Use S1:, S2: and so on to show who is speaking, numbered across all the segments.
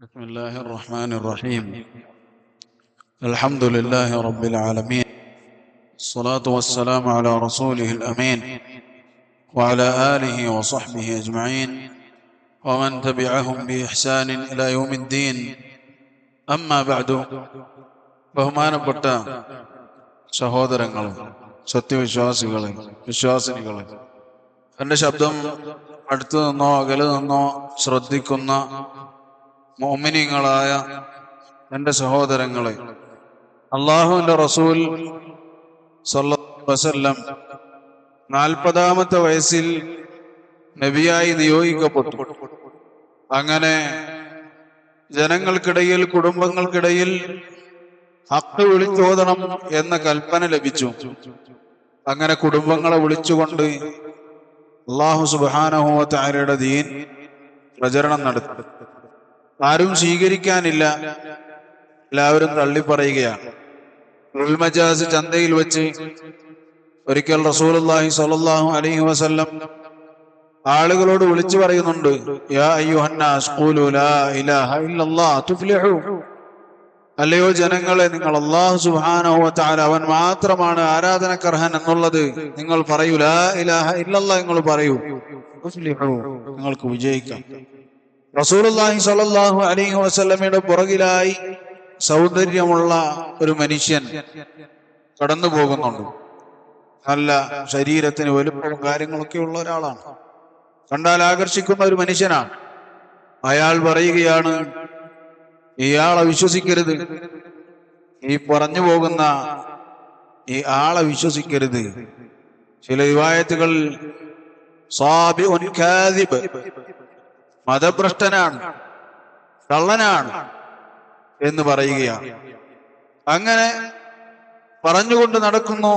S1: بسم الله الرحمن الرحيم الحمد لله رب العالمين الصلاة والسلام على رسوله الأمين وعلى آله وصحبه أجمعين ومن تبعهم بإحسان إلى يوم الدين أما بعد ബഹുമാനപ്പെട്ട സഹോദരങ്ങളും സത്യവിശ്വാസികളെ വിശ്വാസിനികളെ എൻ്റെ ശബ്ദം അടുത്തു നിന്നോ അകലെ നിന്നോ ശ്രദ്ധിക്കുന്ന മോമിനിങ്ങളായ എന്റെ സഹോദരങ്ങളെ അള്ളാഹുവിന്റെ റസൂൽ അലൈഹി വസല്ലം നാൽപ്പതാമത്തെ വയസ്സിൽ നബിയായി നിയോഗിക്കപ്പെട്ടു. അങ്ങനെ ജനങ്ങൾക്കിടയിൽ കുടുംബങ്ങൾക്കിടയിൽ ഹക്ക് വിളിച്ചോതണം എന്ന കൽപ്പന ലഭിച്ചു. അങ്ങനെ കുടുംബങ്ങളെ വിളിച്ചുകൊണ്ട് അള്ളാഹു സുബാനഹുവത്താരയുടെ ദീൻ പ്രചരണം നടത്തി. ആരും സ്വീകരിക്കാനില്ല. എല്ലാവരും തള്ളിപ്പറയുകയാണ്. ഉൾമജാസ് ചന്തയിൽ വെച്ച് ഒരിക്കൽ റസൂലുള്ളാഹി സ്വല്ലല്ലാഹു അലഹി വസ്ല്ലം ആളുകളോട് വിളിച്ചു പറയുന്നുണ്ട് അല്ലയോ ജനങ്ങളെ നിങ്ങൾ അള്ളാഹു വ അവൻ മാത്രമാണ് ആരാധനക്കർഹൻ എന്നുള്ളത് നിങ്ങൾ പറയൂ. ലാ ഇലാഹ ഇല്ലല്ലാഹ് നിങ്ങൾ പറയൂ. നിങ്ങൾക്ക് വിജയിക്കാം. റസൂലുള്ളാഹി സ്വല്ലല്ലാഹു അലൈഹി വസല്ലമയുടെ പുറകിലായി സൗന്ദര്യമുള്ള ഒരു മനുഷ്യൻ കടന്നു പോകുന്നുണ്ട്. നല്ല ശരീരത്തിന് വലുപ്പവും കാര്യങ്ങളൊക്കെ ഉള്ള ഒരാളാണ്. കണ്ടാൽ ആകർഷിക്കുന്ന ഒരു മനുഷ്യനാണ്. അയാൾ പറയുകയാണ് ഇയാളെ വിശ്വസിക്കരുത്. ഈ പറഞ്ഞു പോകുന്ന ഈ ആളെ വിശ്വസിക്കരുത്. ചില വിവായത്തുകൾ മതഭ്രഷ്ടനാണ് കള്ളനാണ് എന്ന് പറയുകയാണ്. അങ്ങനെ പറഞ്ഞുകൊണ്ട് നടക്കുന്നു.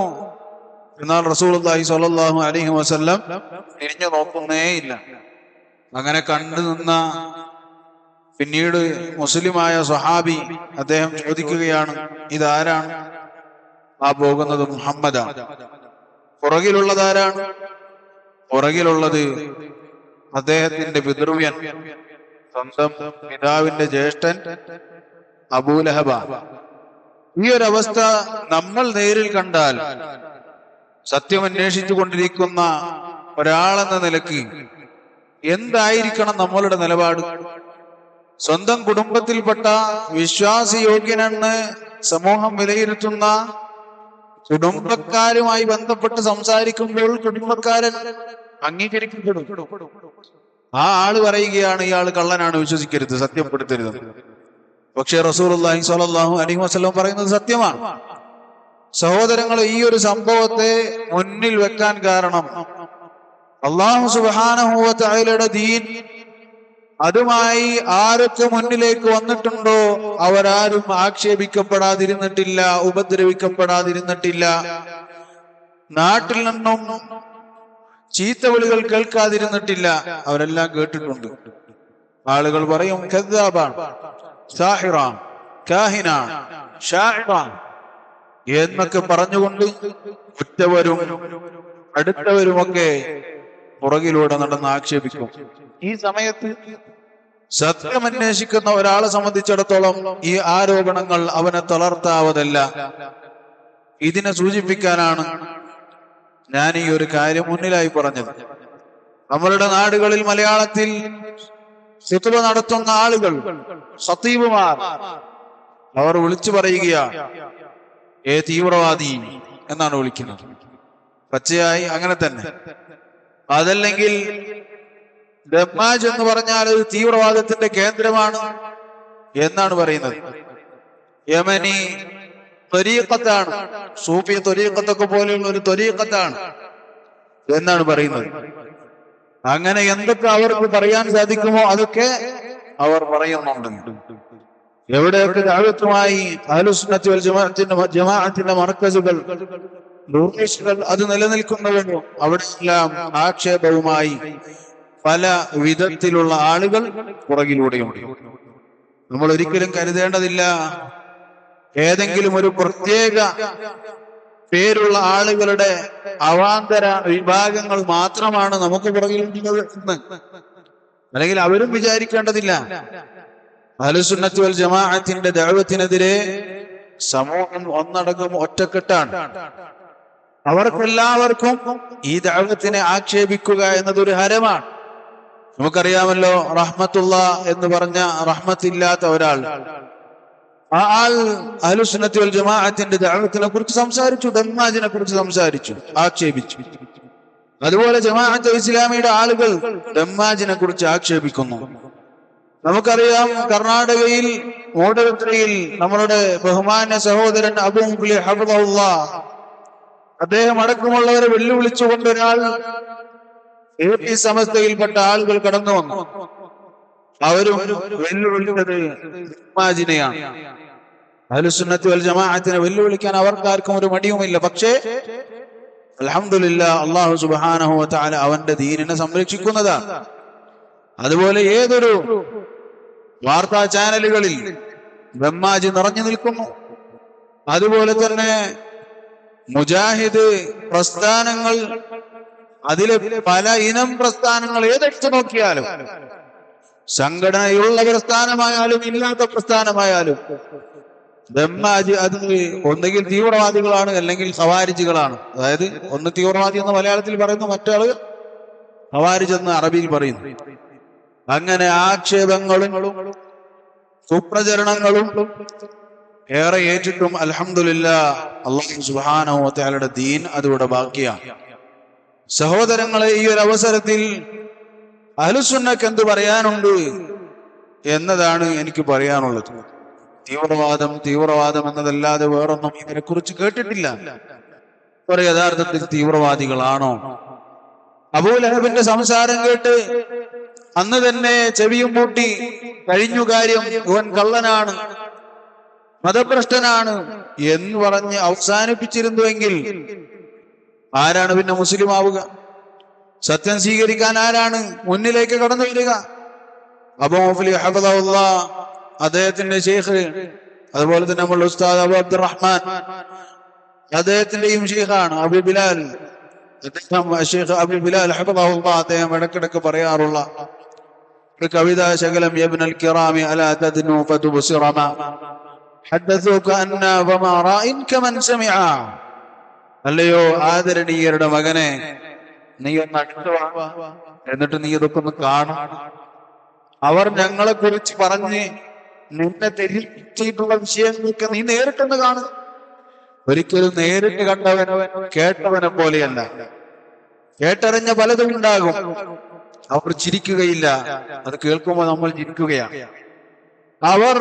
S1: എന്നാൽ റസൂലുള്ളാഹി സ്വല്ലല്ലാഹു അലഹി വസല്ലം തിരിഞ്ഞു നോക്കുന്നേ ഇല്ല. അങ്ങനെ കണ്ടു നിന്ന പിന്നീട് മുസ്ലിമായ സ്വഹാബി അദ്ദേഹം ചോദിക്കുകയാണ് ഇതാരാണ്? ആ പോകുന്നത് മുഹമ്മദാണ്. പുറകിലുള്ളതാരാണ്? പുറകിലുള്ളത് അദ്ദേഹത്തിന്റെ പിതൃവ്യൻ സ്വന്തം പിതാവിന്റെ ജ്യേഷ്ഠൻ അബൂലഹബ. ഈ ഒരു അവസ്ഥ നമ്മൾ നേരിൽ കണ്ടാൽ സത്യം അന്വേഷിച്ചു കൊണ്ടിരിക്കുന്ന ഒരാളെന്ന നിലയ്ക്ക് എന്തായിരിക്കണം നമ്മളുടെ നിലപാട്? സ്വന്തം കുടുംബത്തിൽപ്പെട്ട വിശ്വാസയോഗ്യനെന്ന് സമൂഹം വിലയിരുത്തുന്ന കുടുംബക്കാരുമായി ബന്ധപ്പെട്ട് സംസാരിക്കുമ്പോൾ കുടുംബക്കാരൻ അംഗീകരിക്കപ്പെടും. ആ ആൾ പറയുകയാണ് ഇയാൾ കള്ളനാണ് വിശ്വസിക്കരുത്. സത്യപ്പെടുത്തരുത് പക്ഷേ റസൂർ അള്ളാഹിഹു അലൈഹി വസ്ലം പറയുന്നത് സത്യമാണ്. സഹോദരങ്ങൾ ഈ ഒരു സംഭവത്തെ മുന്നിൽ വെക്കാൻ കാരണം അള്ളാഹു സുബാനഹുവയുടെ ദീൻ അതുമായി ആരൊക്കെ മുന്നിലേക്ക് വന്നിട്ടുണ്ടോ അവരാരും ആക്ഷേപിക്കപ്പെടാതിരുന്നിട്ടില്ല ഉപദ്രവിക്കപ്പെടാതിരുന്നിട്ടില്ല. നാട്ടിൽ നിന്നും ചീത്തവിളികൾ കേൾക്കാതിരുന്നിട്ടില്ല. അവരെല്ലാം കേട്ടിട്ടുണ്ട്. ആളുകൾ പറയും ഖദ്ദാബാണ് സാഹിറാൻ ഷാഹിറാൻ എന്നൊക്കെ പറഞ്ഞുകൊണ്ട് ഉറ്റവരും അടുത്തവരുമൊക്കെ പുറകിലൂടെ നടന്ന് ആക്ഷേപിക്കും. ഈ സമയത്ത് സത്യം അന്വേഷിക്കുന്ന ഒരാളെ സംബന്ധിച്ചിടത്തോളം ഈ ആരോപണങ്ങൾ അവനെ തളർത്താവതല്ല. ഇതിനെ സൂചിപ്പിക്കാനാണ് ഞാൻ ഈ ഒരു കാര്യം മുന്നിലായി പറഞ്ഞത്. നമ്മളുടെ നാടുകളിൽ മലയാളത്തിൽ സിത്തുവ നടത്തുന്ന ആളുകൾ സത്തീബുമാർ അവർ വിളിച്ചു പറയുകയാണ് ഏ തീവ്രവാദി എന്നാണ് വിളിക്കുന്നത്. പച്ചയായി അങ്ങനെ തന്നെ. അതല്ലെങ്കിൽ ദമ്മാജ് എന്ന് പറഞ്ഞാൽ അത് തീവ്രവാദത്തിന്റെ കേന്ദ്രമാണ് എന്നാണ് പറയുന്നത്. യമനി ത്വരീക്കത്താണ് സൂഫി ത്വരീക്കത്തൊക്കെ പോലെയുള്ള ഒരു ത്വരീക്കത്താണ് എന്നാണ് പറയുന്നത്. അങ്ങനെ എന്തൊക്കെ അവർക്ക് പറയാൻ സാധിക്കുമോ അതൊക്കെ അവർ പറയുന്നുണ്ട്. എവിടെയൊക്കെ ദാവത്തുമായി അഹലുസ്നത്തി വൽ ജമാഅത്തിന്റെ ജമാഅത്തിന്റെ മർക്കസുകൾ ദൂർനിഷ്കൾ അത് നിലനിൽക്കുന്നുവെന്നോ അവിടെയെല്ലാം ആക്ഷേപവുമായി പല വിധത്തിലുള്ള ആളുകൾ പുറകിലൂടെയുണ്ട്. നമ്മൾ ഒരിക്കലും കരുതേണ്ടതില്ല. ഏതെങ്കിലും ഒരു പ്രത്യേക പേരുള്ള ആളുകളുടെ അവാന്തര വിഭാഗങ്ങൾ മാത്രമാണ് നമുക്ക് പുറകിലുള്ളത് എന്ന്. അല്ലെങ്കിൽ അവരും വിചാരിക്കേണ്ടതില്ല. അലുസുന്നത്തുവൽ ജമാഅത്തിന്റെ ദൈവത്തിനെതിരെ സമൂഹം ഒന്നടങ്കം ഒറ്റക്കെട്ടാണ്. അവർക്കെല്ലാവർക്കും ഈ ദൈവത്തിനെ ആക്ഷേപിക്കുക എന്നതൊരു ഹരമാണ്. നമുക്കറിയാമല്ലോ റഹ്മത്തുള്ള എന്ന് പറഞ്ഞ റഹ്മത്തില്ലാത്ത ഒരാൾ. ആൾ അഹലുസുന്നത്തി വൽ ജമാഅത്തിന്റെ ദഅവത്തിനെ കുറിച്ച് സംസാരിച്ചു ദമ്മാജിനെ കുറിച്ച് സംസാരിച്ചു ആക്ഷേപിച്ചു. അതുപോലെ ജമാഅത്ത് ഇസ്ലാമിയുടെ ആളുകൾ ദമ്മാജിനെ കുറിച്ച് ആക്ഷേപിക്കുന്നു. നമുക്കറിയാം കർണാടകയിൽ ഓടരത്രയിൽ നമ്മളുടെ ബഹുമാന്യ സഹോദരൻ അബു മുഖ്ലി ഹബുള്ള അദ്ദേഹം അടക്കമുള്ളവരെ വെല്ലുവിളിച്ചുകൊണ്ട് ഒരാൾ എ പി സമസ്തയിൽപ്പെട്ട ആളുകൾ കടന്നു വന്നു അവരും വെല്ലുവിളിച്ചത് ഇമാജിനെയാണ് അഹ്ലുസുന്നത്തി വൽ ജമാഅത്തിനെ വെല്ലുവിളിക്കാൻ അവർക്കാർക്കും ഒരു മടിയുമില്ല. പക്ഷേ അൽഹംദുലില്ല അള്ളാഹു സുബ്ഹാനഹു വ തആല അവന്റെ ദീനിനെ സംരക്ഷിക്കുന്നതാണ്. അതുപോലെ ഏതൊരു വാർത്താ ചാനലുകളിൽ ബ്രഹ്മാജി നിറഞ്ഞു നിൽക്കുന്നു. അതുപോലെ തന്നെ മുജാഹിദ് പ്രസ്ഥാനങ്ങൾ അതിലെ പല ഇനം പ്രസ്ഥാനങ്ങൾ ഏതെടുത്തു നോക്കിയാലും സംഘടനയുള്ള പ്രസ്ഥാനമായാലും ഇല്ലാത്ത പ്രസ്ഥാനമായാലും ബ്രഹ്മാജി അത് ഒന്നുകിൽ തീവ്രവാദികളാണ് അല്ലെങ്കിൽ ഹവാരിജികളാണ്. അതായത് ഒന്ന് തീവ്രവാദി എന്ന് മലയാളത്തിൽ പറയുന്നു മറ്റാൾ ഹവാരിജ് എന്ന് അറബിയിൽ പറയുന്നു. അങ്ങനെ ആക്ഷേപങ്ങളും കുപ്രചരണങ്ങളും ഏറെ ഏറ്റിട്ടും അലഹമില്ല അള്ളാഹു വ ദീൻ അതിവിടെ ബാക്കിയാണ്. സഹോദരങ്ങളെ ഈ ഒരു അവസരത്തിൽ അഹ്ലുസുന്നക്ക് എന്ത് പറയാനുണ്ട്? എന്നതാണ് എനിക്ക് പറയാനുള്ളത്. തീവ്രവാദം തീവ്രവാദം എന്നതല്ലാതെ വേറൊന്നും ഇതിനെ കുറിച്ച് കേട്ടിട്ടില്ല. ഒരു യഥാർത്ഥത്തിൽ തീവ്രവാദികളാണോ? അബൂലഹബിന്റെ സംസാരം കേട്ട് അന്ന് തന്നെ ചെവിയും പൂട്ടി കഴിഞ്ഞു കാര്യം ഇവൻ കള്ളനാണ് മതഭ്രഷ്ടനാണ് എന്ന് പറഞ്ഞ് അവസാനിപ്പിച്ചിരുന്നുവെങ്കിൽ ആരാണ് പിന്നെ മുസ്ലിം ആവുക സത്യം സ്വീകരിക്കാൻ ആരാണ്? മുന്നിലേക്ക് കടന്നു വരിക. അബു അദ്ദേഹത്തിന്റെ ഷെയ്ഖ് അതുപോലെ തന്നെ നമ്മൾ ഉസ്താദ് അബു അബ്ദുറഹ്മാൻ അദ്ദേഹത്തിന്റെയും ഷെയ്ഖാണ് അബി ബിലാൽ. അദ്ദേഹം ഷെയ്ഖ് അബി ബിലാൽ ഹബദുള്ള അദ്ദേഹം ഇടക്കിടക്ക് പറയാറുള്ള ഒരു കവിത ശകലം യബ്നൽ കിറാമി അലാ തദ്നു ഫതുബ്സിറമ ഹദ്ദസൂക അന്നാ വമാ റാഇൻ കമൻ സമിഅ അല്ലയോ ആദരണീയരുടെ മകനെ നീ ഒന്ന് അടുത്ത് എന്നിട്ട് നീ ഇതൊക്കെ ഒന്ന് കാണും. അവർ ഞങ്ങളെ കുറിച്ച് പറഞ്ഞ് നിന്നെ തെറ്റിയിട്ടുള്ള വിഷയങ്ങളൊക്കെ നീ നേരിട്ടൊന്ന് കാണുക ഒരിക്കലും നേരിട്ട് കണ്ടവനോ കേട്ടവനെ പോലെയല്ല. കേട്ടറിഞ്ഞ പലതും ഉണ്ടാകും. അവർ ചിരിക്കുകയില്ല. അത് കേൾക്കുമ്പോൾ നമ്മൾ ചിരിക്കുകയാണ്. അവർ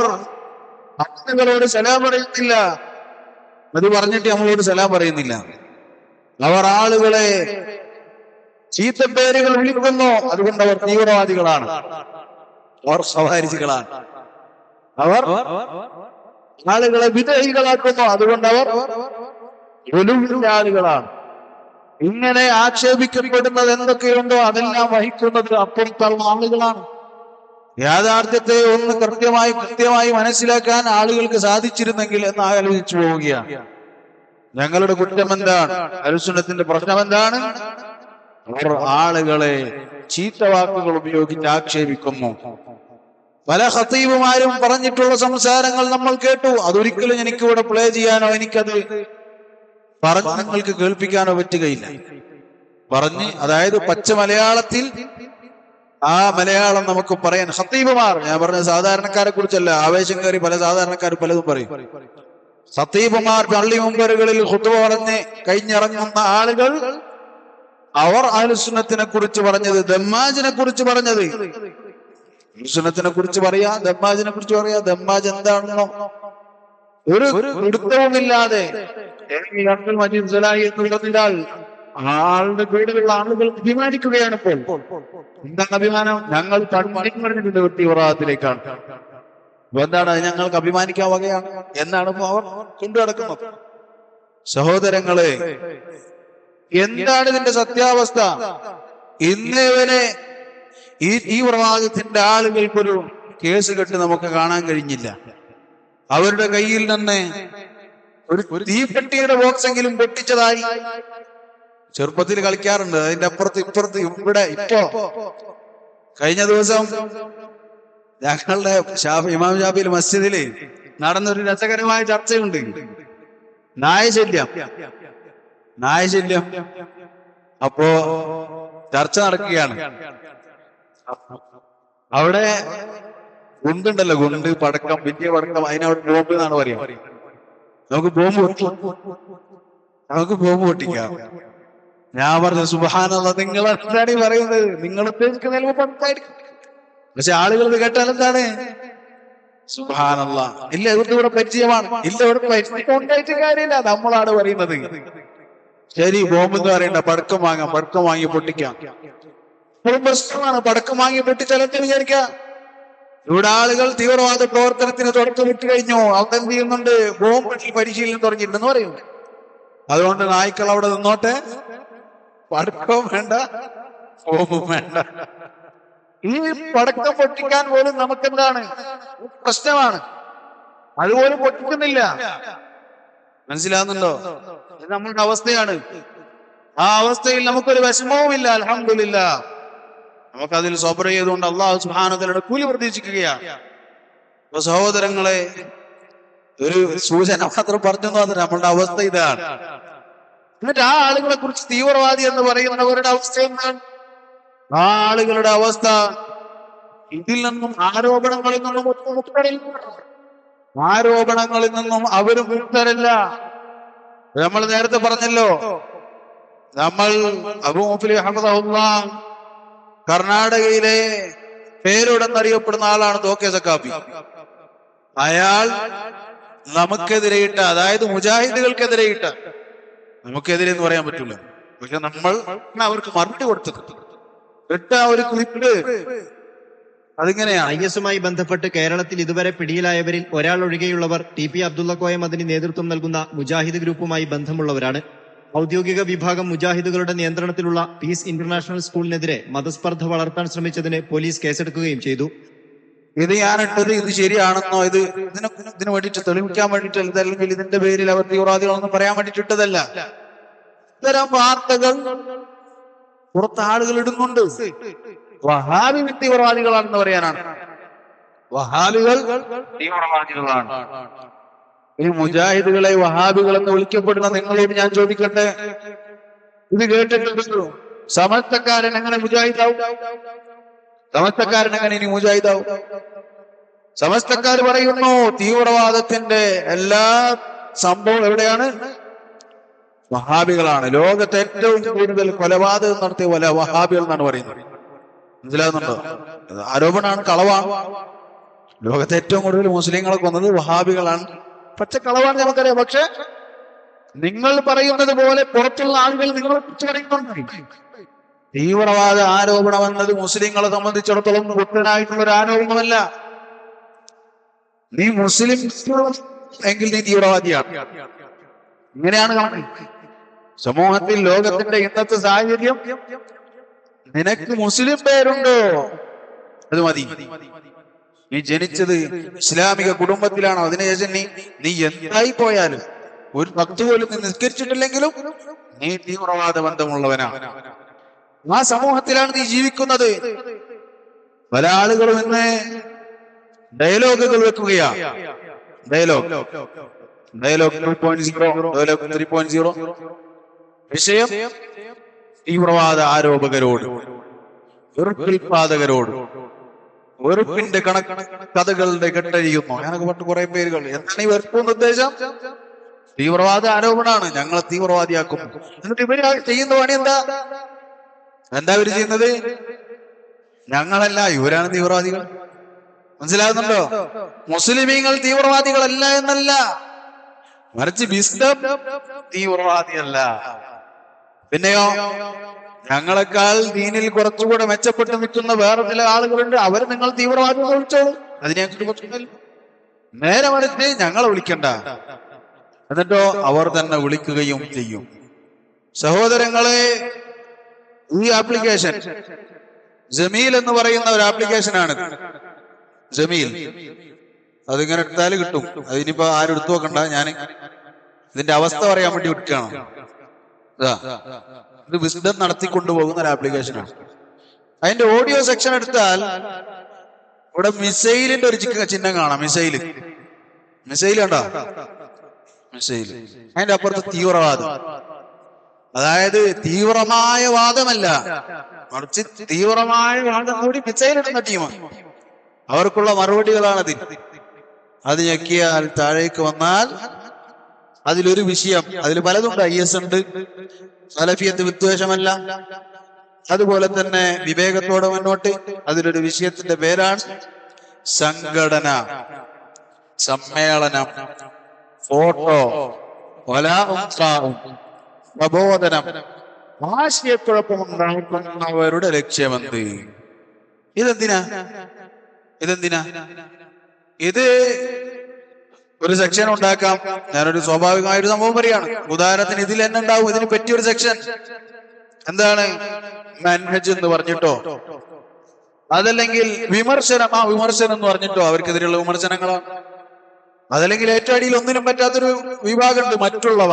S1: അമ്മകളോട് സലാം പറയുന്നില്ല. അത് പറഞ്ഞിട്ട് നമ്മളോട് സലാം പറയുന്നില്ല. അവർ ആളുകളെ ചീത്തപ്പേരുകൾ വിളിക്കുന്നു. അതുകൊണ്ട് അവർ തീവ്രവാദികളാണ്. അവർ സവാരിജികളാണ് അവർ ആളുകളെ വിദേഹികളാക്കുന്നു അതുകൊണ്ട് അവർ ആളുകളാണ് ഇങ്ങനെ ആക്ഷേപിക്കപ്പെടുന്നത് എന്തൊക്കെയുണ്ടോ അതെല്ലാം വഹിക്കുന്നത് അപ്പുറത്തുള്ള ആളുകളാണ്. യാഥാർത്ഥ്യത്തെ ഒന്ന് കൃത്യമായി കൃത്യമായി മനസ്സിലാക്കാൻ ആളുകൾക്ക് സാധിച്ചിരുന്നെങ്കിൽ എന്ന് ആലോചിച്ചു പോവുകയാണ്. ഞങ്ങളുടെ കുറ്റം എന്താണ് അരുസുനത്തിന്റെ പ്രശ്നം എന്താണ് അവർ ആളുകളെ ചീത്ത വാക്കുകൾ ഉപയോഗിച്ച് ആക്ഷേപിക്കുന്നു. പല ഹത്തീബുമാരും പറഞ്ഞിട്ടുള്ള സംസാരങ്ങൾ നമ്മൾ കേട്ടു. അതൊരിക്കലും എനിക്ക് ഇവിടെ പ്ലേ ചെയ്യാനോ എനിക്കത് പറഞ്ഞ് നിങ്ങൾക്ക് കേൾപ്പിക്കാനോ പറ്റുകയില്ല. പറഞ്ഞ് അതായത് പച്ച മലയാളത്തിൽ ആ മലയാളം നമുക്ക് പറയാൻ ഹത്തീബുമാർ ഞാൻ പറഞ്ഞ സാധാരണക്കാരെ കുറിച്ചല്ല ആവേശം കയറി പല സാധാരണക്കാർ പലതും പറയും. സത്തീപുമാർ പള്ളി മുമ്പറുകളിൽ ഹുത്തുവ പറഞ്ഞ് കഴിഞ്ഞിറങ്ങുന്ന ആളുകൾ അവർ ആലുസുന്നത്തിനെ കുറിച്ച് പറഞ്ഞത് ദമ്മാജിനെ കുറിച്ച് പറഞ്ഞത്. ആലുസുന്നത്തിനെ കുറിച്ച് പറയാ ദമ്മാജിനെ കുറിച്ച് പറയാ ദമ്മാജ് എന്താണെന്നോ? ഒരു പിടുത്തവുമില്ലാതെ ഏതെങ്കിലും അബ്ദുൽ മജീദ് സലാഹി എന്നുള്ളതിനാൽ ആളുടെ വീടുകളിൽ ആളുകൾ അഭിമാനിക്കുകയാണ് ഇപ്പോൾ. എന്താണ് അഭിമാനം? ഞങ്ങൾ പണ്ടി പറഞ്ഞിട്ടുണ്ട് അപ്പൊ എന്താണ്? അത് ഞങ്ങൾക്ക് അഭിമാനിക്കാൻ വകയാണ്. എന്നാണ് ഇപ്പൊ അവർ കൊണ്ടു നടക്കുന്നത് സഹോദരങ്ങളെ എന്താണ് ഇതിന്റെ സത്യാവസ്ഥ? ഇന്നേവരെ ഈ തീവ്രവാദത്തിന്റെ ആളുകൾക്കൊരു കേസ് കെട്ട് നമുക്ക് കാണാൻ കഴിഞ്ഞില്ല. അവരുടെ കയ്യിൽ നിന്ന് ഒരു തീപ്പെട്ടിയുടെ ബോക്സെങ്കിലും പൊട്ടിച്ചതായി ചെറുപ്പത്തിൽ കളിക്കാറുണ്ട്. അതിന്റെ അപ്പുറത്ത് ഇപ്പുറത്ത് ഇവിടെ ഇപ്പോ. കഴിഞ്ഞ ദിവസം ഞങ്ങളുടെ ഷാഫി ഇമാം ഷാഫിയിൽ മസ്ജിദിൽ നടന്നൊരു രസകരമായ ചർച്ചയുണ്ട്. നായശല്യം നായശല്യം. അപ്പോ ചർച്ച നടക്കുകയാണ്. അവിടെ ഗുണ്ടുണ്ടല്ലോ ഗുണ്ട് പടക്കം വലിയ പടക്കം അതിനവിടെ ബോംബ് എന്നാണ് പറയാ നമുക്ക് ബോംബ് പൊട്ടി- നമുക്ക് ബോംബ് പൊട്ടിക്കാം. ഞാൻ പറഞ്ഞു സുബാനുള്ള നിങ്ങൾ എന്താണ് ഈ പറയുന്നത്? നിങ്ങൾ ഉദ്ദേശിക്കുന്ന പക്ഷെ ആളുകൾ ഇത് കേട്ടാൽ എന്താണ്? സുബാനുള്ള ഇല്ല ഇവർക്ക് ഇവിടെ പരിചയമാണ്. ഇല്ല ഇവിടെ പരിചയം. ഉണ്ടായിട്ട് കാര്യമില്ല. നമ്മളാണ് പറയുന്നത്. ശരി ബോംബ് എന്ന് പറയണ്ട പടക്കം വാങ്ങാം പടക്കം വാങ്ങി പൊട്ടിക്കാം. പ്രശ്നമാണ് പടക്കം വാങ്ങി പൊട്ടിച്ചാലെന്ന് വിചാരിക്കാം ഇവിടെ ആളുകൾ തീവ്രവാദ പ്രവർത്തനത്തിന് തുടക്കം വിട്ടു കഴിഞ്ഞു. അവിടെ എന്ത് ചെയ്യുന്നുണ്ട്? ബോംബ് പരിശീലനം തുടങ്ങിയിട്ടുണ്ടെന്ന് പറയും അതുകൊണ്ട് നായ്ക്കൾ അവിടെ നിന്നോട്ടെ. പടക്കവും വേണ്ട ബോംബും വേണ്ട. ഈ പടക്കം പൊട്ടിക്കാൻ പോലും നമുക്കെന്താണ്? പ്രശ്നമാണ്. അതുപോലും പൊട്ടിക്കുന്നില്ല. മനസ്സിലാകുന്നുണ്ടോ? ഇത് നമ്മളുടെ അവസ്ഥയാണ്. ആ അവസ്ഥയിൽ നമുക്കൊരു വിഷമവുമില്ല അലഹമില്ല നമുക്കതിൽ സ്വബർ ചെയ്തുകൊണ്ട് അള്ളാഹു സുഹാനത്തിലൂടെ കൂലി പ്രതീക്ഷിക്കുകയാണ് സഹോദരങ്ങളെ ഒരു സൂചന മാത്രം പറഞ്ഞു തന്നെ നമ്മളുടെ അവസ്ഥ ഇതാണ്. എന്നിട്ട് ആ ആളുകളെ കുറിച്ച് തീവ്രവാദി എന്ന് പറയുന്നവരുടെ അവസ്ഥ എന്താണ്? ആ ആളുകളുടെ അവസ്ഥ ഇതിൽ നിന്നും ആരോപണങ്ങളിൽ നിന്നും മുക്തരല്ല. ആരോപണങ്ങളിൽ നിന്നും അവരും മുക്തരല്ല നമ്മൾ നേരത്തെ പറഞ്ഞല്ലോ നമ്മൾ അബൂമുഫലി അഹമ്മദ് കർണാടകയിലെ പേരുടെന്നറിയപ്പെടുന്ന ആളാണ് തോക്കെ സക്കാബി അയാൾ നമുക്കെതിരെയിട്ട അതായത് മുജാഹിദുകൾക്കെതിരെയിട്ട നമുക്കെതിരെ എന്ന് പറയാൻ പറ്റില്ല. പക്ഷെ നമ്മൾ അവർക്ക് മറുപടി കൊടുത്തത്. ഇട്ട ഒരു ക്ലിപ്പ് അതിങ്ങനെയാണ്.
S2: ഐ എസുമായി ബന്ധപ്പെട്ട് കേരളത്തിൽ ഇതുവരെ പിടിയിലായവരിൽ ഒരാൾ ഒഴികെയുള്ളവർ ടി പി അബ്ദുള്ള കോയ മദിന് നേതൃത്വം നൽകുന്ന മുജാഹിദ് ഗ്രൂപ്പുമായി ബന്ധമുള്ളവരാണ്. ഔദ്യോഗിക വിഭാഗം മുജാഹിദുകളുടെ നിയന്ത്രണത്തിലുള്ള പീസ് ഇന്റർനാഷണൽ സ്കൂളിനെതിരെ മതസ്പർദ്ധ വളർത്താൻ ശ്രമിച്ചതിന് പോലീസ് കേസെടുക്കുകയും ചെയ്തു.
S1: ഇത് ഞാനിട്ടത് ഇത് ശരിയാണെന്നോ ഇത് ഇതിനെ ഇതിനു വേണ്ടിയിട്ട് തെളിയിക്കാൻ വേണ്ടിയിട്ട് അല്ലെങ്കിൽ ഇതിന്റെ പേരിൽ അവർ തീവ്രവാദികളൊന്നും പറയാൻ വേണ്ടിട്ട് ഇട്ടതല്ല. ഇത്തരം വാർത്തകൾ പുറത്ത് ആളുകൾ ഇടുന്നുണ്ട്. വഹാബി തീവ്രവാദികളാണെന്ന് പറയാനാണ്. വഹാബികൾ തീവ്രവാദികളാണ് ഈ മുജാഹിദുകളെ വഹാബികൾ എന്ന് വിളിക്കപ്പെടുന്ന നിങ്ങളോട് ഞാൻ ചോദിക്കട്ടെ? ഇത് കേട്ടിട്ടുണ്ടല്ലോ. സമസ്തക്കാരൻ എങ്ങനെ മുജാഹിദാവും? സമസ്തക്കാരൻ എങ്ങനെ ഇനി മുജാഹിദാവും? സമസ്തക്കാർ പറയുന്നു തീവ്രവാദത്തിന്റെ എല്ലാ സംഭവം എവിടെയാണ്? വഹാബികളാണ്. ലോകത്തെ ഏറ്റവും കൂടുതൽ കൊലപാതകം നടത്തിയ വല വഹാബികൾ എന്നാണ് പറയുന്നത്. മനസ്സിലാകുന്നുണ്ടോ? ആരോപണമാണ് കളവാണ് ലോകത്തെ ഏറ്റവും കൂടുതൽ മുസ്ലിങ്ങളെ കൊന്നത് വഹാബികളാണ്. പച്ച കളവാണ് നമുക്കറിയാം. പക്ഷെ നിങ്ങൾ പറയുന്നത് പോലെ പുറത്തുള്ള ആളുകൾ നിങ്ങളെ കുറിച്ച് പറയുന്നുണ്ട്. തീവ്രവാദ ആരോപണം എന്നത് മുസ്ലിങ്ങളെ സംബന്ധിച്ചിടത്തോളം കുട്ടനായിട്ടുള്ള ഒരു ആരോപണമല്ല. നീ മുസ്ലിം എങ്കിൽ നീ തീവ്രവാദിയാണ്. ഇങ്ങനെയാണ് കാണുന്നത്. സമൂഹത്തിൽ ലോകത്തിന്റെ ഇന്നത്തെ സാഹചര്യം നിനക്ക് മുസ്ലിം പേരുണ്ടോ? അത് മതി. നീ ജനിച്ചത് ഇസ്ലാമിക കുടുംബത്തിലാണോ? അതിനുശേഷം നീ നീ എന്തായി പോയാലും ഒരു ഭക്തി പോലും നീ നിസ്കരിച്ചിട്ടില്ലെങ്കിലും നീ തീവ്രവാദ ബന്ധമുള്ളവനാണ് ആ സമൂഹത്തിലാണ് നീ ജീവിക്കുന്നത്. പല ആളുകളും ഇന്ന് ഡയലോഗുകൾ വെക്കുകയാ. Dialogue. Dialogue two point zero dialogue three point zero വിഷയം തീവ്രവാദ ആരോപകരോട് വെറുപ്പിൽപാദകരോട് വെറുപ്പിന്റെ കണക്ക് കഥകളുടെ കെട്ടഴിയുന്നു. ഞാനൊക്കെ പണ്ട് കുറെ പേരുകൾ. എന്താണ് ഈ വെറുപ്പ് ഉദ്ദേശം? തീവ്രവാദ ആരോപണമാണ് ഞങ്ങളെ തീവ്രവാദിയാക്കും. എന്നിട്ട് ഇവർ ചെയ്യുന്ന പണി എന്താ? എന്താ ഇവർ ചെയ്യുന്നത്? ഞങ്ങളല്ല ഇവരാണ് തീവ്രവാദികൾ. മനസ്സിലാകുന്നുണ്ടോ? മുസ്ലിമീങ്ങൾ തീവ്രവാദികളല്ല എന്നല്ല. മറിച്ച് ബിസ്ഡം തീവ്രവാദിയല്ല. പിന്നെയോ ഞങ്ങളെക്കാൾ ദീനിൽ കുറച്ചുകൂടെ മെച്ചപ്പെട്ട് നിൽക്കുന്ന വേറെ ചില ആളുകളുണ്ട്. അവർ നിങ്ങൾ തീവ്രവാദം വിളിച്ചോളൂ. അതിനെ. നേരെ മറിച്ച് ഞങ്ങളെ വിളിക്കണ്ട. എന്നിട്ടോ അവർ തന്നെ വിളിക്കുകയും ചെയ്യും. സഹോദരങ്ങളെ ഈ ആപ്ലിക്കേഷൻ ജമീൽ എന്ന് പറയുന്ന ഒരു ആപ്ലിക്കേഷൻ ആണ് ജമീൽ. അതിങ്ങനെ എടുത്താൽ കിട്ടും. അതിനിപ്പോ ആരും എടുത്തു നോക്കണ്ട. ഞാൻ ഇതിന്റെ അവസ്ഥ പറയാൻ വേണ്ടി വിൽക്കുകയാണ് ഇതാ. വിസ്ഡം നടത്തിക്കൊണ്ടു പോകുന്ന ഒരു ആപ്ലിക്കേഷനാണ് അതിന്റെ ഓഡിയോ സെക്ഷൻ എടുത്താൽ ഇവിടെ മിസൈലിന്റെ ഒരു ചിഹ്നം കാണാം. മിസൈൽ മിസൈൽ കണ്ടോ? മിസൈൽ അതിന്റെ അപ്പുറത്ത് തീവ്രവാദം. അതായത് തീവ്രമായ വാദമല്ല. മറിച്ച് തീവ്രമായ വാദം കൂടി മിസൈൽ ഇടുന്ന ടീമാണ് അവർക്കുള്ള മറുപടികളാണത് അത് ഞെക്കിയാൽ താഴേക്ക് വന്നാൽ അതിലൊരു വിഷയം. അതിൽ പലതുണ്ട് ഐ എസ് ഉണ്ട്. സലഫിയത്ത് വിദ്വേഷമല്ല. അതുപോലെ തന്നെ വിവേകത്തോടെ മുന്നോട്ട്. അതിലൊരു വിഷയത്തിന്റെ പേരാണ് സംഘടന. സമ്മേളനം. ഫോട്ടോ. പ്രബോധനം. ആശയക്കുഴപ്പമുണ്ടാക്കുന്നവരുടെ ലക്ഷ്യമെന്ത്? ഇതെന്തിനാ? ഇതെന്തിനാ? ഇത് ഒരു സെക്ഷൻ ഉണ്ടാക്കാം. ഞാനൊരു സ്വാഭാവികമായ ഒരു സംഭവം പറയാണ്. ഉദാഹരണത്തിന് ഇതിൽ തന്നെ ഉണ്ടാവും. ഇതിന് പറ്റിയൊരു സെക്ഷൻ എന്താണ്? മാൻഹജ് എന്ന് പറഞ്ഞിട്ടോ? അതല്ലെങ്കിൽ വിമർശനം. ആ വിമർശനം എന്ന് പറഞ്ഞിട്ടോ? അവർക്കെതിരെയുള്ള വിമർശനങ്ങളോ? അതല്ലെങ്കിൽ ഏറ്റവും അടിയിൽ ഒന്നിനും പറ്റാത്തൊരു വിഭാഗമുണ്ട്. മറ്റുള്ളവ.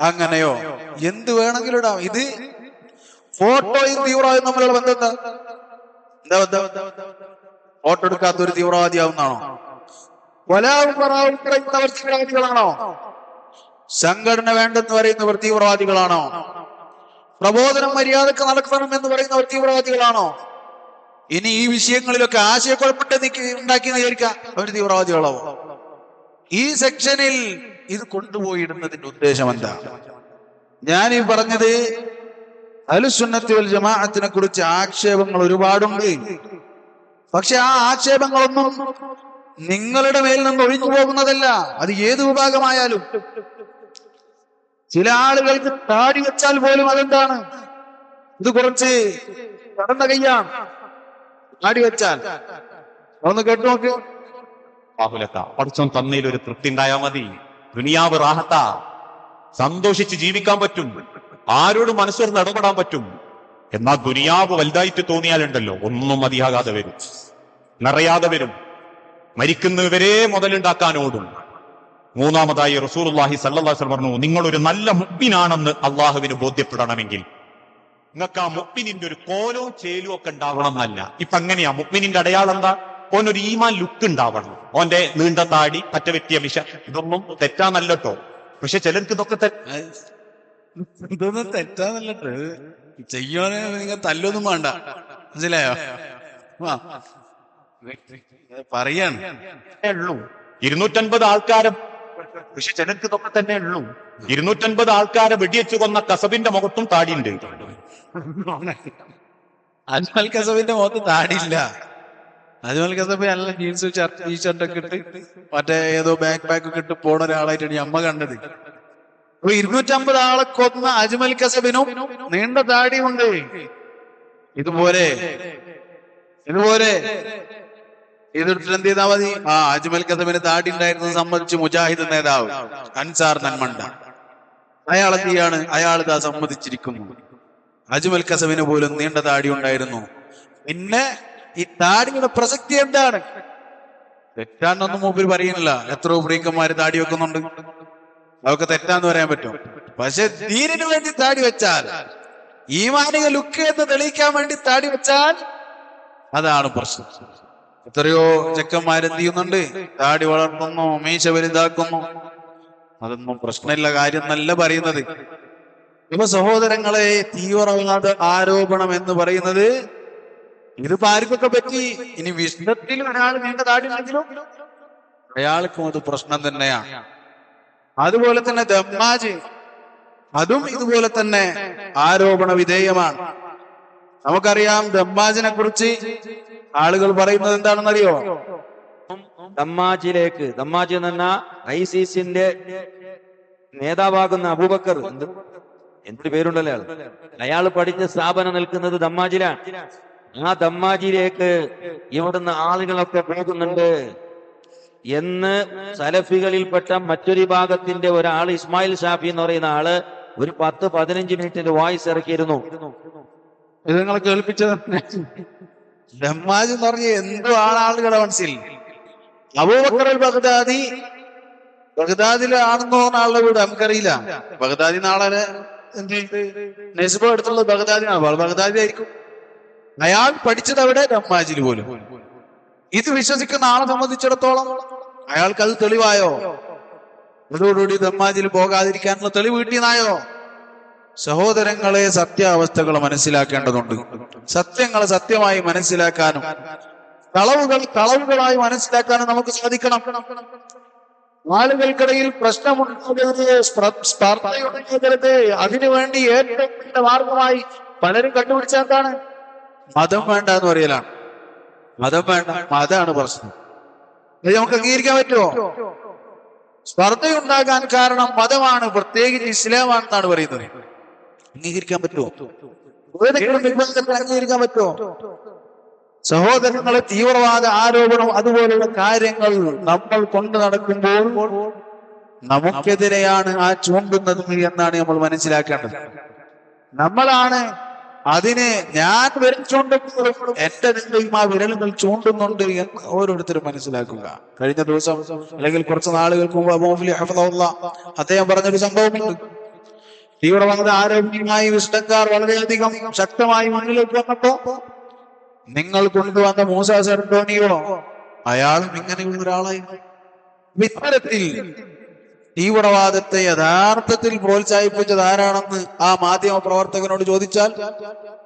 S1: അങ്ങനെയോ? എന്ത് വേണമെങ്കിലും ഇടാം. ഇത് ഫോട്ടോയും തീവ്രവാദിയും തമ്മിലുള്ള ബന്ധം എന്താ? ഫോട്ടോ എടുക്കാത്ത ഒരു തീവ്രവാദിയാവുന്നാണോ വലാവും പറാവും പറയുന്നവർ തീവ്രവാദികളാണോ സംഘടന വേണ്ടെന്ന് പറയുന്നവർ തീവ്രവാദികളാണോ പ്രബോധനം മര്യാദയ്ക്ക് നടക്കണം എന്ന് പറയുന്നവർ തീവ്രവാദികളാണോ ഇനി ഈ വിഷയങ്ങളിലൊക്കെ ആശയക്കുഴപ്പത്തെ നീക്കി ഉണ്ടാക്കി വിചാരിക്കാം അവർ ഈ സെക്ഷനിൽ ഇത് കൊണ്ടുപോയിടുന്നതിന്റെ ഉദ്ദേശം എന്താ? ഞാൻ ഈ പറഞ്ഞത് അലുസുന്നത്തി വൽ ജമാഅത്തിനെ കുറിച്ച് ആക്ഷേപങ്ങൾ ഒരുപാടുണ്ട്. പക്ഷെ ആ ആക്ഷേപങ്ങളൊന്നും നിങ്ങളുടെ മേൽ നിന്ന് ഒഴിഞ്ഞു പോകുന്നതല്ല. അത് ഏത് വിഭാഗമായാലും. ചില ആളുകൾക്ക് താടി വെച്ചാൽ പോലും അതെന്താണ്? ഇത് കുറച്ച് കടന്ന കയ്യാണ്. താടി വെച്ചാൽ. ഒന്ന് കേട്ടു നോക്ക്.
S3: ബാഹുലത്ത പഠിച്ചോൻ തന്നയിൽ ഒരു തൃപ്തി മതി. ദുനിയാവ് റാഹത്ത. സന്തോഷിച്ച് ജീവിക്കാൻ പറ്റും. ആരോടും മനസ്സൊരു നടപെടാൻ പറ്റും. എന്നാൽ ദുനിയാവ് വലുതായിട്ട് തോന്നിയാലുണ്ടല്ലോ ഒന്നും മതിയാകാതെ വരും. നിറയാതെ വരും. മരിക്കുന്നവരെ മുതലുണ്ടാക്കാൻ ഓടും മൂന്നാമതായി റസൂലുള്ളാഹി സല്ലാസ് പറഞ്ഞു നിങ്ങളൊരു നല്ല മുപ്പിനാണെന്ന് അള്ളാഹുവിന് ബോധ്യപ്പെടണമെങ്കിൽ. നിങ്ങൾക്ക് ആ മുപ്പിനിന്റെ ഒരു കോലോ ചേലും ഒക്കെ ഉണ്ടാവണം എന്നല്ല. ഇപ്പൊ അങ്ങനെയാ. മുപ്പിനിന്റെ അടയാളം എന്താ? ഓനൊരു ഈമാൻ ലുക്ക് ഉണ്ടാവണം. ഓന്റെ നീണ്ട താടി പറ്റ വെട്ടിയ മിഷ ഇതൊന്നും തെറ്റാന്നല്ലോ പക്ഷെ ചിലർക്ക് ഇതൊക്കെ
S1: ഇതൊന്നും തെറ്റാന്നല്ലട്ട് ചെയ്യോനെ നിങ്ങൾ തല്ലൊന്നും വേണ്ട. മനസ്സിലായോ. പറയാണ്.
S3: ഉള്ളൂ ഇരുന്നൂറ്റൻപത് ആൾക്കാരെ പക്ഷെ ജനക്ക് ഇതൊക്കെ തന്നെ ഉള്ളൂ ഇരുന്നൂറ്റൻപത് ആൾക്കാരെ വെടിയച്ചു കൊന്ന കസബിന്റെ മുഖത്തും താടിയുണ്ട്.
S1: അജ്മൽ കസബിന്റെ മുഖത്ത് താടിയില്ല. അജ്മൽ കസബ് നല്ല ജീൻസ് ടീഷർട്ട് ഒക്കെ ഇട്ട് മറ്റേ ഏതോ ബാക്ക് പാക്ക് ഒക്കെ ഇട്ട് പോണ ഒരാളായിട്ടാണ് അമ്മ കണ്ടത്. അപ്പൊ ഇരുന്നൂറ്റമ്പത് ആളെ കൊന്ന അജ്മൽ കസബിനും നീണ്ട താടിയുണ്ട് ഇതുപോലെ ഇതുപോലെ ഇതെടുത്തിട്ട് എന്ത് ചെയ്താൽ മതി? ആ അജ്മൽ കസബിന് താടി ഉണ്ടായിരുന്നത് സംബന്ധിച്ച് മുജാഹിദ് നേതാവ് അൻസാർ നന്മണ്ട. അയാൾ എന്ത് അയാൾ ഇതാ സമ്മതിച്ചിരിക്കുന്നു. അജ്മൽ കസബിന് പോലും നീണ്ട താടി ഉണ്ടായിരുന്നു പിന്നെ ഈ താടിയുടെ പ്രസക്തി എന്താണ്? തെറ്റാണെന്നൊന്നും മൂപ്പര് പറയുന്നില്ല. എത്ര ഫ്രീക്കന്മാര് താടി വെക്കുന്നുണ്ട്? അതൊക്കെ തെറ്റാന്ന് പറയാൻ പറ്റും. പക്ഷെ ദീനിനു വേണ്ടി താടി വെച്ചാൽ ഈ മാനിക ലുക്ക് എന്ന് തെളിയിക്കാൻ വേണ്ടി താടി വെച്ചാൽ അതാണ് പ്രശ്നം. എത്രയോ ചെക്കന്മാരെന്ത് ചെയ്യുന്നുണ്ട്? താടി വളർത്തുന്നു മീശ വലുതാക്കുന്നു. അതൊന്നും പ്രശ്നമില്ല കാര്യം നല്ല പറയുന്നത്. ഇപ്പൊ സഹോദരങ്ങളെ തീവ്രവാദ ആരോപണം എന്ന് പറയുന്നത് ഇതിപ്പോ ആർക്കൊക്കെ പറ്റി. ഇനി വിഷ്ണത്തിൽ ഒരാൾ നീണ്ട താടില്ലെങ്കിലും അയാൾക്കും അത് പ്രശ്നം തന്നെയാണ് അതുപോലെ തന്നെ ദമ്മാജ്. അതും ഇതുപോലെ തന്നെ ആരോപണ വിധേയമാണ്. നമുക്കറിയാം ദമ്മാജിനെ കുറിച്ച് ആളുകൾ പറയുന്നത് എന്താണെന്നറിയോ?
S4: ദമ്മാജിലേക്ക് ദമ്മാജി എന്ന് പറഞ്ഞ ഐസിസിന്റെ നേതാവാകുന്ന അബൂബക്കർ. എന്ത്? എന്തൊരു പേരുണ്ടല്ലോ അയാൾ അയാൾ പഠിച്ച സ്ഥാപനം നിൽക്കുന്നത് ദമ്മാജിലാണ്. ആ ദമ്മാജിയിലേക്ക് ഇവിടുന്ന് ആളുകളൊക്കെ പോകുന്നുണ്ട് എന്ന് സലഫികളിൽപ്പെട്ട മറ്റൊരു വിഭാഗത്തിന്റെ ഒരാൾ ഇസ്മായിൽ ഷാഫി എന്ന് പറയുന്ന ആൾ ഒരു പത്ത് പതിനഞ്ച് മിനിറ്റിന്റെ വായിസ് ഇറക്കിയിരുന്നു.
S1: ഇത് കേൾപ്പിച്ചത് ദമ്മാജ് എന്ന് പറഞ്ഞ എന്തോ ആളാളുകളുടെ മനസ്സിൽ. അബൂബക്കർ അൽ ബഗ്ദാദി. ആണെന്ന് പറഞ്ഞ ആളുടെ വീട് നമുക്കറിയില്ല. ബഗ്ദാദി നാളെ എന്ത് നെസ്ബ എടുത്തുള്ളത് ബഗ്ദാദിനാണ് ബഗ്ദാദി ആയിരിക്കും. അയാൾ പഠിച്ചത് അവിടെ ബ്രഹ്മാജിൽ പോലും. ഇത് വിശ്വസിക്കുന്ന ആളെ സംബന്ധിച്ചിടത്തോളം അയാൾക്ക് അത് തെളിവായോ? അതോടുകൂടി ബ്രഹ്മാജിൽ പോകാതിരിക്കാനുള്ള തെളിവ് കിട്ടിയതായോ സഹോദരങ്ങളെ സത്യാവസ്ഥകൾ മനസ്സിലാക്കേണ്ടതുണ്ട്. സത്യങ്ങൾ സത്യമായി മനസ്സിലാക്കാനും കളവുകൾ കളവുകളായി മനസ്സിലാക്കാനും നമുക്ക് സാധിക്കണം. ആളുകൾക്കിടയിൽ പ്രശ്നമുണ്ടാകരുത് സ്പർദ്ധയുണ്ടാകരുത്. അതിനുവേണ്ടി ഏറ്റവും മാർഗമായി പലരും കണ്ടുപിടിച്ച മതം വേണ്ട എന്ന് പറയലാണ്. മതം വേണ്ട മതമാണ് പ്രശ്നം. ഇത് നമുക്ക് അംഗീകരിക്കാൻ പറ്റുമോ? സ്പർദ്ധയുണ്ടാകാൻ കാരണം മതമാണ് പ്രത്യേകിച്ച് ഇസ്ലാമാണെന്നാണ് പറയുന്നത്. അംഗീകരിക്കാൻ പറ്റുമോ? ഏതെങ്കിലും വിഭാഗത്തിൽ അംഗീകരിക്കാൻ പറ്റുമോ? സഹോദരങ്ങളെ തീവ്രവാദ ആരോപണം അതുപോലുള്ള കാര്യങ്ങൾ നമ്മൾ കൊണ്ടു നടക്കുമ്പോൾ നമുക്കെതിരെയാണ് ആ ചൂണ്ടുന്നത് എന്നാണ് നമ്മൾ മനസ്സിലാക്കേണ്ടത്. നമ്മളാണ് അതിന് ഞാൻ വിരൽ ചൂണ്ടുമ്പോഴും എന്റെ നിന്നെയും ആ വിരലുകൾ ചൂണ്ടുന്നുണ്ട് എന്ന് ഓരോരുത്തരും മനസ്സിലാക്കുക. കഴിഞ്ഞ ദിവസം അല്ലെങ്കിൽ കുറച്ച് നാളുകൾക്ക് മുമ്പ് അദ്ദേഹം പറഞ്ഞൊരു സംഭവമുണ്ട്. തീവ്രവാദ ആരോഗ്യമായി വിഷ്ണക്കാർ വളരെയധികം ശക്തമായി മുന്നിലേക്ക് വന്നപ്പോ നിങ്ങൾ കൊണ്ടുവന്ന മൂസ സെർട്ടോണിയോ അയാളും ഇങ്ങനെയുള്ള ഒരാളായി അപ്പൊ ഇത്തരത്തിൽ തീവ്രവാദത്തെ യഥാർത്ഥത്തിൽ പ്രോത്സാഹിപ്പിച്ചത് ആരാണെന്ന് ആ മാധ്യമ പ്രവർത്തകനോട് ചോദിച്ചാൽ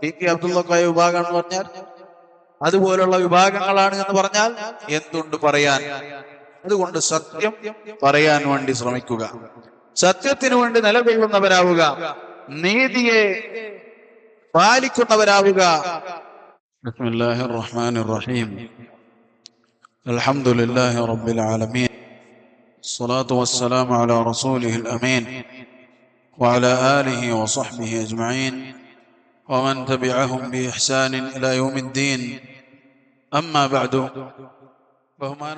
S1: പി കെ അബ്ദുള്ള വിഭാഗമാണെന്ന് പറഞ്ഞാൽ അതുപോലുള്ള വിഭാഗങ്ങളാണ് എന്ന് പറഞ്ഞാൽ എന്തുണ്ട് പറയാൻ? അതുകൊണ്ട് സത്യം പറയാൻ വേണ്ടി ശ്രമിക്കുക. സത്യത്തിനു വേണ്ടി നിലകൊള്ളുന്നവരാവുക നീതിയെ പാലിക്കുന്നവരാവുക بسم الله الرحمن الرحيم الحمد لله رب العالمين الصلاة والسلام على رسوله الأمين وعلى آله وصحبه أجمعين ومن تبعهم بإحسان إلى يوم الدين أما بعد فهما